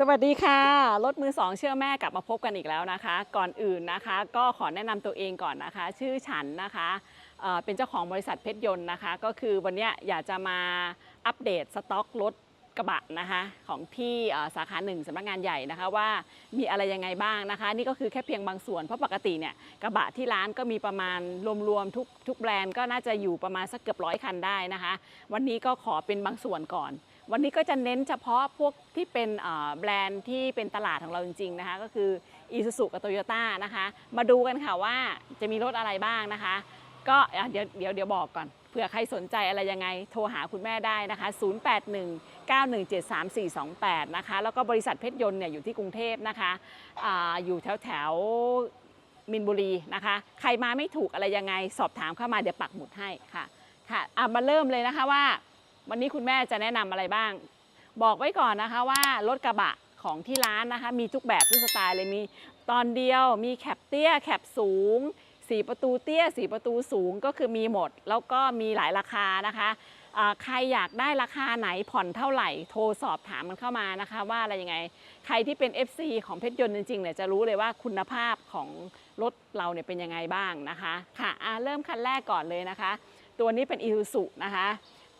สวัสดีค่ะ รถมือสองเชื่อแม่กลับมาพบกันอีกแล้วนะคะ ก่อนอื่นนะคะ ก็ขอแนะนำตัวเองก่อนนะคะ ชื่อฉันนะคะเเป็นเจ้าของบริษัทเพชรยนต์นะคะ ก็คือวันนี้อยากจะมาอัปเดตสต็อกรถกระบะนะคะของที่สาขาหนึ่งสำนักงานใหญ่นะคะว่ามีอะไรยังไงบ้างนะคะ นี่ก็คือแค่เพียงบางส่วนเพราะปกติเนี่ยกระบะที่ร้านก็มีประมาณรวมๆทุกทุกแบรนด์ก็น่าจะอยู่ประมาณสักเกือบร้อยคันได้นะคะ วันนี้ก็ขอเป็นบางส่วนก่อน วันนี้ก็จะเน้นเฉพาะพวกที่เป็นแบรนด์ที่เป็นตลาดของเราจริงๆนะคะก็คือ i s u z u กับ Toyota นะคะ มาดูกันค่ะว่าจะมีรถอะไรบ้างนะคะ ก็เดี๋ยวเดี๋ยวเดี๋ยวบอกก่อนเผื่อใครสนใจอะไรยังไงโทรหาคุณแม่ได้นะคะ 0819173428 นะคะ แล้วก็บริษัทเพชรยนต์เนี่ยอยู่ที่กรุงเทพนะคะออยู่แถวแถวมินบุรีนะคะ ใครมาไม่ถูกอะไรยังไงสอบถามเข้ามาเดี๋ยวปักหมุดให้ค่ะค่ะมาเริ่มเลยนะคะว่า วันนี้คุณแม่จะแนะนำอะไรบ้าง บอกไว้ก่อนนะคะว่ารถกระบะของที่ร้านนะคะ มีทุกแบบทุกสไตล์เลยมีตอนเดียวมีแคปเตี้ยแคปสูงสีประตูเตี้ยสีประตูสูงก็คือมีหมด แล้วก็มีหลายราคานะคะใครอยากได้ราคาไหนผ่อนเท่าไหร่ โทรสอบถามมันเข้ามานะคะ ว่าอะไรยังไง ใครที่เป็น FC ของเพชรยนต์จริงๆเนี่ยจะรู้เลยว่าคุณภาพของรถเราเนี่ยเป็นยังไงบ้างนะคะ ค่ะเริ่มคันแรกก่อนเลยนะคะ ตัวนี้เป็น i s u z u นะคะ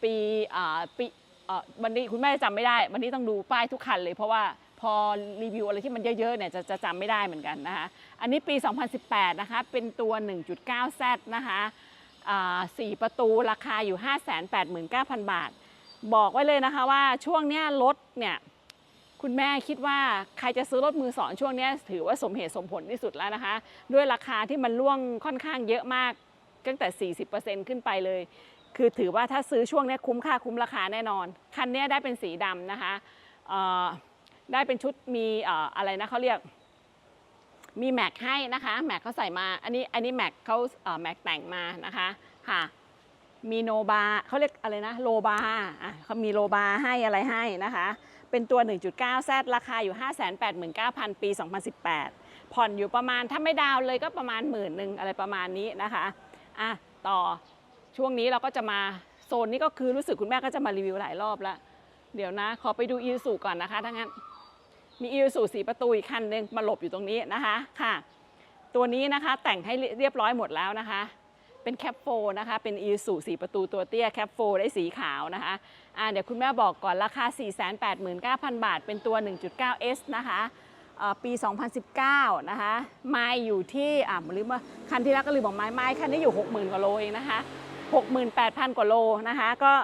ปีอ่าปีอ่อวันนี้คุณแม่จำไม่ได้ วันนี้ต้องดูป้ายทุกคันเลยเพราะว่าพอรีวิวอะไรที่มันเยอะๆเนี่ยจะจะจำไม่ได้เหมือนกันนะคะ อันนี้ปี 2018 นะคะ เป็นตัว 1.9Z นะคะอ่าสี่ประตูราคาอยู่ 589,000 บาท บอกไว้เลยนะคะว่าช่วงเนี้ยรถเนี่ยคุณแม่คิดว่าใครจะซื้อรถมือสองช่วงเนี้ยถือว่าสมเหตุสมผลที่สุดแล้วนะคะ ด้วยราคาที่มันล่วงค่อนข้างเยอะมากตั้งแต่ 40%ขึ้นไปเลย คือถือว่าถ้าซื้อช่วงนี้คุ้มค่าคุ้มราคาแน่นอน คันนี้ได้เป็นสีดำนะคะได้เป็นชุดมีอะไรนะเขาเรียกมีแม็กให้นะคะแม็กเขาใส่มาอันนี้อันนี้แม็กเขาแม็กแต่งมานะคะค่ะมีโนบาเขาเรียกอะไรนะโลบาอะเขามีโลบาให้อะไรให้นะคะ เป็นตัว 1.9 Z ราคาอยู่ 589,000 ปี 2018 ผ่อนอยู่ประมาณถ้าไม่ดาวเลยก็ประมาณหมื่นหนึ่งอะไรประมาณนี้นะคะอะต่อ ช่วงนี้เราก็จะมาโซนนี้ก็คือรู้สึกคุณแม่ก็จะมารีวิวหลายรอบแล้วเดี๋ยวนะ ขอไปดูอีซูก่อนนะคะถ้างั้นมีอีซูสีประตูอีกคันหนึ่งมาหลบอยู่ตรงนี้นะคะค่ะ ตัวนี้นะคะแต่งให้เรียบร้อยหมดแล้วนะคะ เป็นแคปโฟนะคะเป็นอีซูสีประตูตัวเตี้ยแคปโฟได้สีขาวนะคะอ่าเดี๋ยวคุณแม่บอกก่อนราคา 489,000 บาท เป็นตัว 1.9S นะคะเอ่อปี 2019 นะคะ ไม้อยู่ที่อ่าลืมว่าคันที่แล้วก็ลืมบอกไม้ไม้คันนี้อยู่ 60,000กว่าโลเองนะคะ 68,000 กว่าโลนะคะ ก็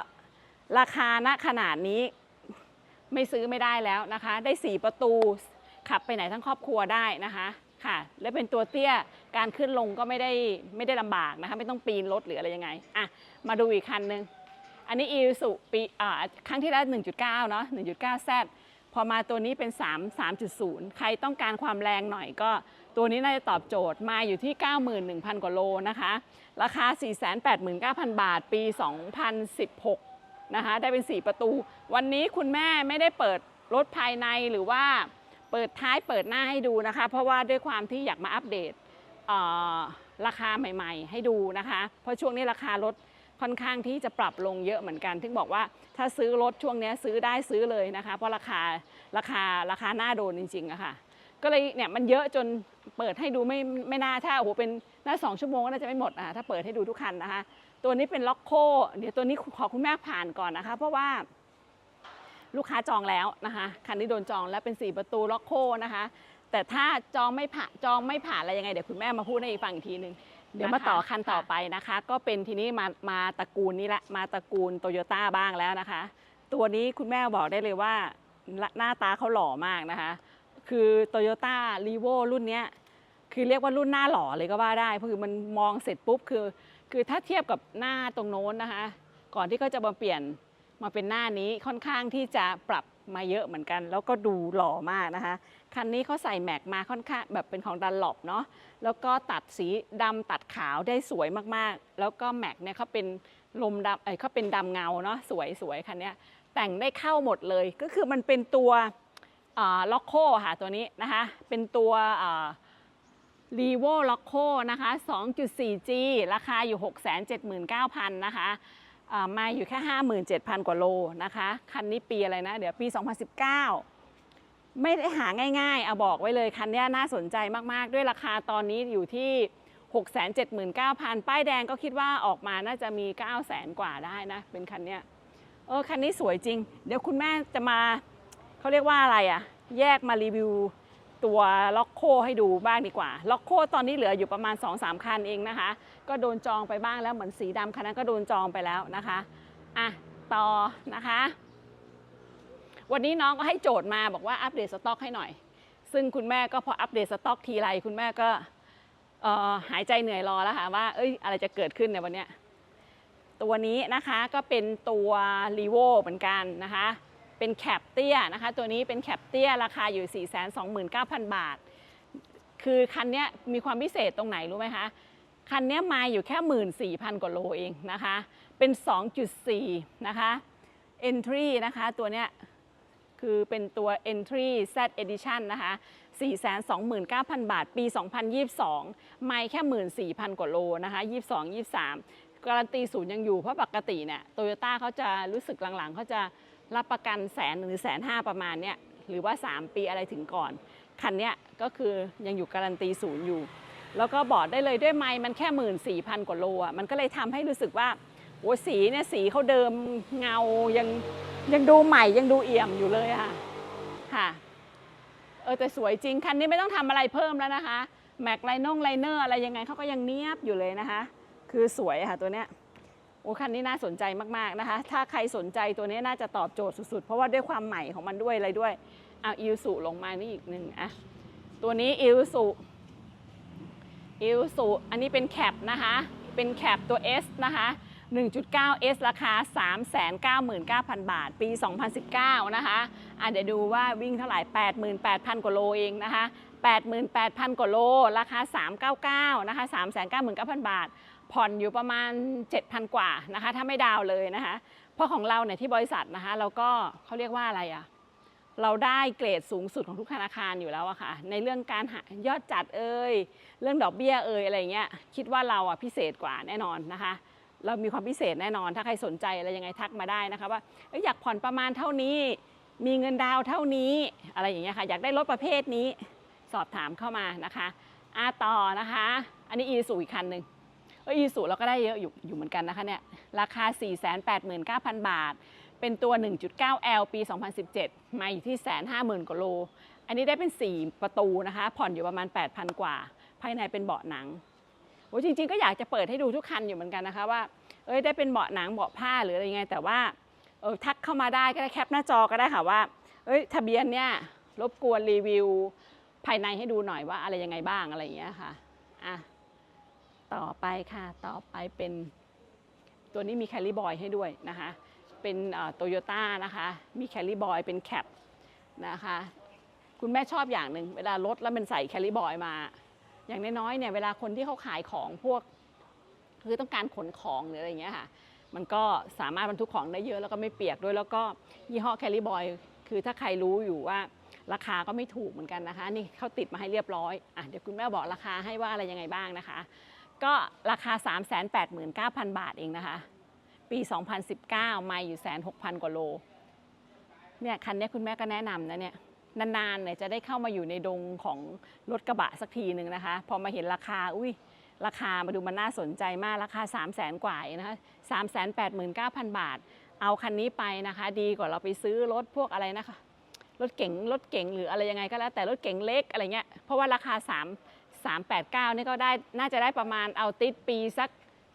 ราคาณขนาดนี้ไม่ซื้อไม่ได้แล้วนะคะ ได้ 4 ประตูขับไปไหนทั้งครอบครัวได้นะคะค่ะ และเป็นตัวเตี้ยการขึ้นลงก็ไม่ได้ไม่ได้ลำบากนะคะ ไม่ต้องปีนรถหรืออะไรยังไงอะมาดูอีกคันหนึ่งอันนี้อีสุปีอ่าครั้งที่แล้ว 1.9 เนาะ1.9 Z พอมาตัวนี้เป็น 3 3.0 ใครต้องการความแรงหน่อยก็ ตัวนี้น่าจะตอบโจทย์มาอยู่ที่ 91,000 กว่าโลนะคะ ราคา 489,000 บาท ปี 2016 นะคะ ได้เป็น 4 ประตู วันนี้คุณแม่ไม่ได้เปิดรถภายในหรือว่าเปิดท้ายเปิดหน้าให้ดูนะคะ เพราะว่าด้วยความที่อยากมาอัปเดตราคาใหม่ๆ ให้ดูนะคะ เพราะช่วงนี้ราคารถค่อนข้างที่จะปรับลงเยอะเหมือนกันถึงบอกว่าถ้าซื้อรถช่วงนี้ซื้อได้ซื้อเลยนะคะ เพราะราคาราคาราคาหน้าโดนจริงๆอะค่ะ ก็เลยเนี่ยมันเยอะจนเปิดให้ดูไม่ไม่น่าถ้าโอ้โหเป็นน่าสองชั่วโมงก็น่าจะไม่หมดอะถ้าเปิดให้ดูทุกคันนะคะ ตัวนี้เป็นล็อกโคเดี๋ยวตัวนี้ขอคุณแม่ผ่านก่อนนะคะ เพราะว่าลูกค้าจองแล้วนะคะคันนี้โดนจองแล้วเป็น 4 ประตูล็อกโคนะคะ แต่ถ้าจองไม่ผ่านจองไม่ผ่านอะไรยังไงเดี๋ยวคุณแม่มาพูดให้ฟังอีกทีนึงเดี๋ยวมาต่อคันต่อไปนะคะ ก็เป็นทีนี้มามาตระกูลนี้ละมาตระกูลโตโยต้าบ้างแล้วนะคะ ตัวนี้คุณแม่บอกได้เลยว่าหน้าตาเขาหล่อมากนะคะ คือ Toyota r e v o รุ่นนี้คือเรียกว่ารุ่นหน้าหล่อเลยก็ว่าได้เพราะคือมันมองเสร็จปุ๊บคือ คือถ้าเทียบกับหน้าตรงโน้นนะคะ ก่อนที่เขาจะมาเปลี่ยนมาเป็นหน้านี้ค่อนข้างที่จะปรับมาเยอะเหมือนกัน แล้วก็ดูหล่อมากนะคะ คันนี้เขาใส่แม็กมาค่อนข้างแบบเป็นของดันหลบเนาะแล้วก็ตัดสีดำตัดขาวได้สวยมากๆ แล้วก็แม็กเนี่ยเขาเป็นลมดำเอ้ยเขาเป็นดำเงาเนาะสวยสวยคันนี้แต่งได้เข้าหมดเลยก็คือมันเป็นตัว ล็อกโคค่ะตัวนี้นะคะ เป็นตัวรีโวล็อกโคนะคะ 2.4G ราคาอยู่ 679,000 นะคะอ่ามาอยู่แค่ 57,000 กว่าโลนะคะ คันนี้ปีอะไรนะ เดี๋ยวปี 2019 ไม่ได้หาง่ายๆเอาบอกไว้เลย คันนี้น่าสนใจมากๆ ด้วยราคาตอนนี้อยู่ที่ 679,000 ป้ายแดงก็คิดว่าออกมาน่าจะมี 900,000 กว่าได้นะ เป็นคันนี้เออคันนี้สวยจริง เดี๋ยวคุณแม่จะมา เขาเรียกว่าอะไรอะแยกมารีวิวตัวล็อกโคให้ดูบ้างดีกว่า ล็อกโคตอนนี้เหลืออยู่ประมาณ 2-3 คันเองนะคะ ก็โดนจองไปบ้างแล้วเหมือนสีดำคันนั้นก็โดนจองไปแล้วนะคะอะต่อนะคะ วันนี้น้องก็ให้โจทย์มาบอกว่าอัปเดตสต็อกให้หน่อย ซึ่งคุณแม่ก็พออัปเดตสต็อกทีไรคุณแม่ก็หายใจเหนื่อยรอแล้วค่ะว่าเอ้ยอะไรจะเกิดขึ้นในวันเนี้ยตัวนี้นะคะก็เป็นตัวรีโวเหมือนกันนะคะ เป็นแคปเตี้ยนะคะ ตัวนี้เป็นแคปเตี้ยราคาอยู่ 429,000 บาท คือคันนี้มีความพิเศษตรงไหนรู้ไหมคะคันนี้มาอยู่แค่ 14,000 กว่าโลเองนะคะ เป็น 2.4 นะคะ entry นะคะตัวเนี้ยคือเป็นตัว Entry Z Edition นะคะ 429,000 บาท ปี 2022 ไม่แค่ 14,000 กว่าโลนะคะ 22 23 การันตีศูนย์ยังอยู่ เพราะปกติเนี่ยโตโยต้าเขาจะรู้สึกหลังๆเขาจะ รับประกันแสนหรือแสนห้าประมาณเนี้ยหรือว่า 3 ปีอะไรถึงก่อน คันเนี้ยก็คือยังอยู่การันตีศูนย์อยู่ แล้วก็บอกได้เลยด้วยไม้มันแค่14,000กว่าโลอะมันก็เลยทำให้รู้สึกว่าโอ้สีเนี่ยสีเขาเดิมเงายังยังดูใหม่ยังดูเอี่ยมอยู่เลยอะค่ะค่ะเออแต่สวยจริง คันนี้ไม่ต้องทำอะไรเพิ่มแล้วนะคะ แม็กไลนงไลเนอร์อะไรยังไงเขาก็ยังเนียบอยู่เลยนะคะ คือสวยค่ะตัวเนี้ย โอ้คันนี้น่าสนใจมาก ๆ นะคะ ถ้าใครสนใจตัวนี้น่าจะตอบโจทย์สุด ๆ เพราะว่าด้วยความใหม่ของมันด้วยอะไรด้วยเอาอิวสุลงมานี่อีกหนึ่งอะตัวนี้อิวสุอิวสุอันนี้เป็นแคปนะคะ เป็นแคปตัว S นะคะ 1.9 S ราคา 399,000 บาท ปี 2019 นะคะอะเดี๋ยวดูว่าวิ่งเท่าไหร่ 88,000 กว่าโลเองนะคะ 88,000 กว่าโล ราคา 399 นะคะ 399,000 บาท ผ่อนอยู่ประมาณ 7,000 กว่านะคะ ถ้าไม่ดาวเลยนะคะ เพราะของเราเนี่ยที่บริษัทนะคะ เราก็เขาเรียกว่าอะไรอะเราได้เกรดสูงสุดของทุกธนาคารอยู่แล้วอะค่ะ ในเรื่องการหายอดจัดเอ่ยเรื่องดอกเบี้ยเอ่ยอะไรเงี้ยคิดว่าเราอะพิเศษกว่าแน่นอนนะคะ เรามีความพิเศษแน่นอน ถ้าใครสนใจอะไรยังไงทักมาได้นะคะว่าอยอยากผ่อนประมาณเท่านี้ มีเงินดาวเท่านี้อะไรอย่างเงี้ยค่ะ อยากได้รถประเภทนี้สอบถามเข้ามานะคะอาต่อนะคะ อันนี้อีสูอีกคันหนึ่ง เอออีสูเราก็ได้เยอะอยู่อยู่เหมือนกันนะคะเนี่ยราคา 489,000 บาท เป็นตัว 1.9L ปี 2017 มาอยู่ที่150,000กว่าโล อันนี้ได้เป็น 4 ประตูนะคะ ผ่อนอยู่ประมาณ 8,000 กว่า ภายในเป็นเบาะหนังโอ้จริง ๆ ก็อยากจะเปิดให้ดูทุกคันอยู่เหมือนกันนะคะว่าเอ้ยได้เป็นเบาะหนังเบาะผ้าหรืออะไรยังไง แต่ว่าเออทักเข้ามาได้ก็ได้แคปหน้าจอก็ได้ค่ะว่าเอ้ยทะเบียนเนี่ยรบกวนรีวิวภายในให้ดูหน่อยว่าอะไรยังไงบ้างอะไรอย่างเงี้ยค่ะอะ ต่อไปค่ะ ต่อไปเป็นตัวนี้มีแคลรี่บอยให้ด้วยนะคะ เป็นโตโยต้านะคะ มีแคลรี่บอยเป็นแคปนะคะ คุณแม่ชอบอย่างหนึ่งเวลารถแล้วมันใส่แคลรี่บอยมา อย่างน้อยๆเนี่ยเวลาคนที่เขาขายของพวก คือต้องการขนของหรืออะไรเงี้ยค่ะ มันก็สามารถบรรทุกของได้เยอะแล้วก็ไม่เปียกด้วย แล้วก็ยี่ห้อแคลรี่บอยคือถ้าใครรู้อยู่ว่าราคาก็ไม่ถูกเหมือนกันนะคะ นี่เขาติดมาให้เรียบร้อยอะเดี๋ยวคุณแม่บอกราคาให้ว่าอะไรยังไงบ้างนะคะ ก็ราคา 389,000 บาทเองนะคะ ปี 2019 มาอยู่แสนหกพันกว่าโล เนี่ยคันนี้คุณแม่ก็แนะนำนะเนี่ย นานๆเนี่ยจะได้เข้ามาอยู่ในดงของรถกระบะสักทีหนึ่งนะคะ พอมาเห็นราคา อุ้ย ราคามาดูมันน่าสนใจมาก ราคา 3 0 0แสนกว่าเองนะคะ3 8 9 0 0 0บาท เอาคันนี้ไปนะคะ ดีกว่าเราไปซื้อรถพวกอะไรนะคะ รถเก๋ง รถเก๋งหรืออะไรยังไงก็แล้วแต่รถเก๋งเล็กอะไรเงี้ย เพราะว่าราคา3 389นี่ก็ได้น่าจะได้ประมาณเอาติดปีสัก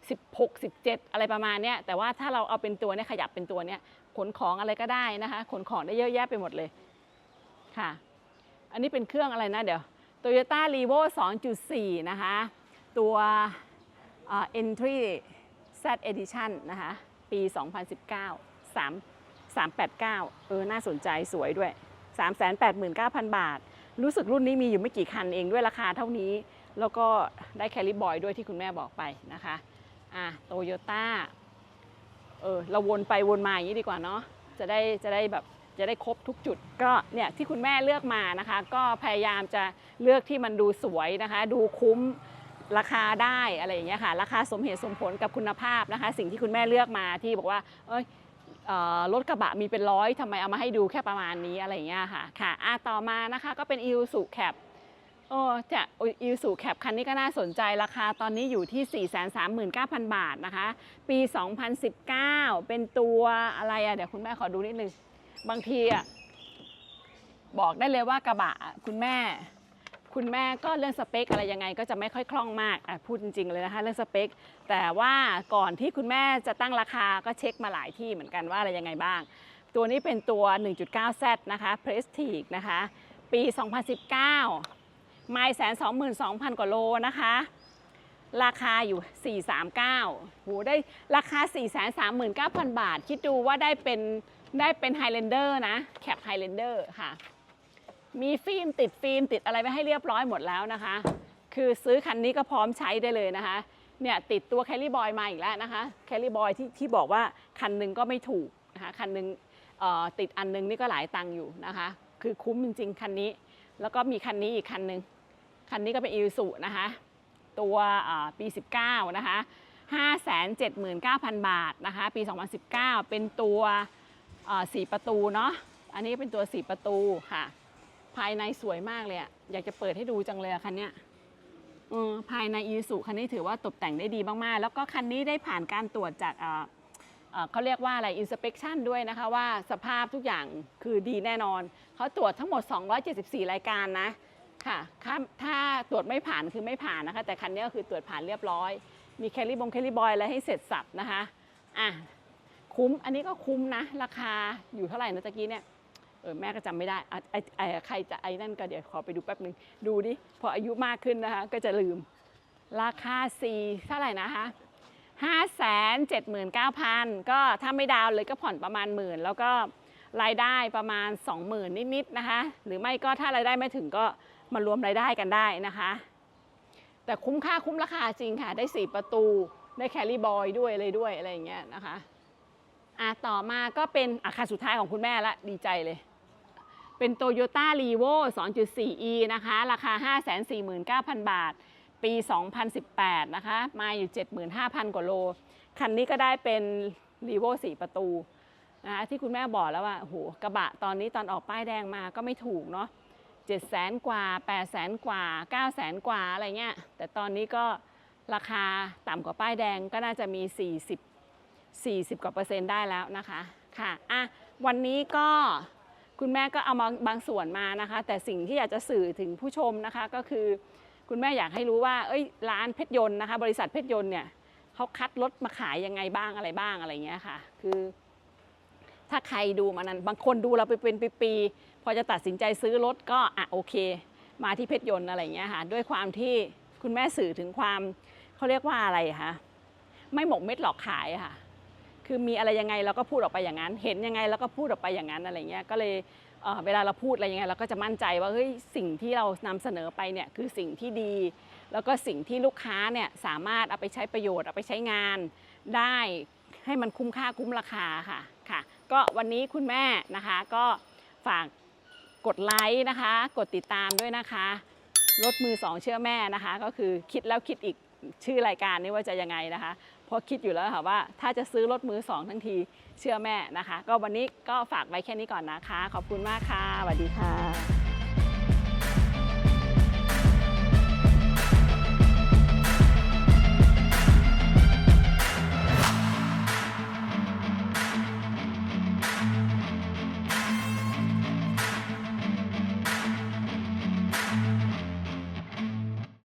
16 17 อะไรประมาณเนี้ยแต่ว่าถ้าเราเอาเป็นตัวเนี่ยขยับเป็นตัวเนี่ยขนของอะไรก็ได้นะคะขนของได้เยอะแยะไปหมดเลยค่ะ อันนี้เป็นเครื่องอะไรนะเดี๋ยว Toyota r e v o 2.4 นะคะ ตัวเอ่อ Entry Z Edition นะคะ ปี 2019 3 389 เออ น่าสนใจสวยด้วย 389,000 บาท รู้สึกรุ่นนี้มีอยู่ไม่กี่คันเองด้วยราคาเท่านี้ แล้วก็ได้แคลิบอยด้วยที่คุณแม่บอกไปนะคะอะโตโยต้าเออเราวนไปวนมาอย่างนี้ดีกว่าเนาะจะได้จะได้แบบจะได้ครบทุกจุดก็เนี่ยที่คุณแม่เลือกมานะคะ ก็พยายามจะเลือกที่มันดูสวยนะคะ ดูคุ้มราคาได้อะไรอย่างเงี้ยค่ะ ราคาสมเหตุสมผลกับคุณภาพนะคะ สิ่งที่คุณแม่เลือกมาที่บอกว่าเอ้ย รถกระบะมีเป็นร้อยทำไมเอามาให้ดูแค่ประมาณนี้อะไรอย่างเงี้ยค่ะค่ะอะต่อมานะคะก็เป็น i s u Cap โอ้จะอิสุแคปคันนี้ก็น่าสนใจราคาตอนนี้อยู่ที่ 439,000 บาทนะคะ ปี 2019 เป็นตัวอะไรอะเดี๋ยวคุณแม่ขอดูนิดนึง บางทีอะบอกได้เลยว่ากระบะคุณแม่ คุณแม่ก็เรื่องสเปคอะไรยังไงก็จะไม่ค่อยคล่องมากอะพูดจริงๆเลยนะคะเรื่องสเปค แต่ว่าก่อนที่คุณแม่จะตั้งราคาก็เช็คมาหลายที่เหมือนกันว่าอะไรยังไงบ้าง ตัวนี้เป็นตัว 1.9Z นะคะ Prestige นะคะ ปี 2019ไมล์แสนสองหมื่นสองพันกว่าโลนะคะ ราคาอยู่ 439โหได้ราคา 439,000 บาท คิดดูว่าได้เป็นได้เป็น Highlander นะแคป Highlander ค่ะ มีฟิล์มติดฟิล์มติดอะไรไว้ให้เรียบร้อยหมดแล้วนะคะ คือซื้อคันนี้ก็พร้อมใช้ได้เลยนะคะ เนี่ยติดตัวแคลรี่บอยมาอีกแล้วนะคะ แคลรี่บอยที่ที่บอกว่าคันหนึ่งก็ไม่ถูกนะคะคันหนึงเอ่อติดอันหนึงนี่ก็หลายตังค์อยู่นะคะ คือคุ้มจริงๆคันนี้ แล้วก็มีคันนี้อีกคันหนึ่งคันนี้ก็เป็นอิ s u นะคะ ตัวปี 19 นะคะ 579,000 บาทนะคะ ปี 2019 เป็นตัวอ่า4ประตูเนาะ อันนี้เป็นตัว 4 ประตูค่ะ ภายในสวยมากเลยอะอยากจะเปิดให้ดูจังเลยอะคันเนี้ยเออภายในอีสุคันนี้ถือว่าตกแต่งได้ดีมากๆ แล้วก็คันนี้ได้ผ่านการตรวจจากอ่าเอ่อเขาเรียกว่าอะไร inspection ด้วยนะคะว่าสภาพทุกอย่างคือดีแน่นอน เขาตรวจทั้งหมด 274 รายการนะค่ะถ้าถ้าตรวจไม่ผ่านคือไม่ผ่านนะคะ แต่คันนี้ก็คือตรวจผ่านเรียบร้อย มีแคลรี่บงแคลรี่บอยอะไรให้เสร็จสับนะคะอะคุ้มอันนี้ก็คุ้มนะ ราคาอยู่เท่าไหร่นะตะกี้เนี่ย เออแม่ก็จำไม่ได้ไอ้ไอ้ใครจะไอ้นั่นก็เดี๋ยวขอไปดูแป๊บหนึ่งดูดิพออายุมากขึ้นนะคะก็จะลืม ราคาสี่เท่าไหร่นะคะห้าแสนเจ็ดหมื่นเก้าพันก็ถ้าไม่ดาวเลยก็ผ่อนประมาณหมื่นแล้วก็รายได้ประมาณ 20,000 นิดๆนะคะ หรือไม่ก็ถ้ารายได้ไม่ถึงก็มารวมรายได้กันได้นะคะ แต่คุ้มค่าคุ้มราคาจริงค่ะ ได้ 4 ประตู ได้แครี่บอยด้วยเลยด้วยอะไรอย่างเงี้ยนะคะอะต่อมาก็เป็นอาคารสุดท้ายของคุณแม่ละดีใจเลย เป็น Toyota r e v o 2.4e นะคะ ราคา 549,000 บาท ปี 2018 นะคะ มาอยู่ 75,000 กว่าโล คันนี้ก็ได้เป็น r e v o 4 ประตูนะคะที่คุณแม่บอกแล้วว่าโหกระบะตอนนี้ตอนออกป้ายแดงมาก็ไม่ถูกเนาะ7แสนกว่า8แสนกว่า9แสนกว่าอะไรเงี้ย แต่ตอนนี้ก็ราคาต่ำกว่าป้ายแดงก็น่าจะมี 40 40 กว่าเปอร์เซ็นต์ได้แล้วนะคะ ค่ะ อะ วันนี้ก็ คุณแม่ก็เอามาบางส่วนมานะคะ แต่สิ่งที่อยากจะสื่อถึงผู้ชมนะคะก็คือ คุณแม่อยากให้รู้ว่าเอ้ยร้านเพชรยนต์นะคะ บริษัทเพชรยนต์เนี่ยเขาคัดรถมาขายยังไงบ้างอะไรบ้างอะไรเงี้ยค่ะ คือ ถ้าใครดูมานั้นบางคนดูเราไปเป็นปีๆพอจะตัดสินใจซื้อรถก็อะโอเค มาที่เพชรยนต์อะไรเงี้ยค่ะ ด้วยความที่คุณแม่สื่อถึงความเขาเรียกว่าอะไรคะไม่หมกเม็ดหลอกขายค่ะ คือมีอะไรยังไงเราก็พูดออกไปอย่างนั้น เห็นยังไงเราก็พูดออกไปอย่างนั้นอะไรเงี้ยก็เลยเวลาเราพูดอะไรยังไงเราก็จะมั่นใจว่าเฮ้ยสิ่งที่เรานำเสนอไปเนี่ยคือสิ่งที่ดี แล้วก็สิ่งที่ลูกค้าเนี่ยสามารถเอาไปใช้ประโยชน์เอาไปใช้งานได้ให้มันคุ้มค่าคุ้มราคาค่ะค่ะ ก็วันนี้คุณแม่นะคะก็ฝากกดไลค์นะคะ กดติดตามด้วยนะคะรถมือสองเชื่อแม่นะคะ ก็คือคิดแล้วคิดอีกชื่อรายการนี้ว่าจะยังไงนะคะ เพราะคิดอยู่แล้วค่ะว่าถ้าจะซื้อรถมือสองทั้งทีเชื่อแม่นะคะ ก็วันนี้ก็ฝากไว้แค่นี้ก่อนนะคะ ขอบคุณมากค่ะสวัสดีค่ะ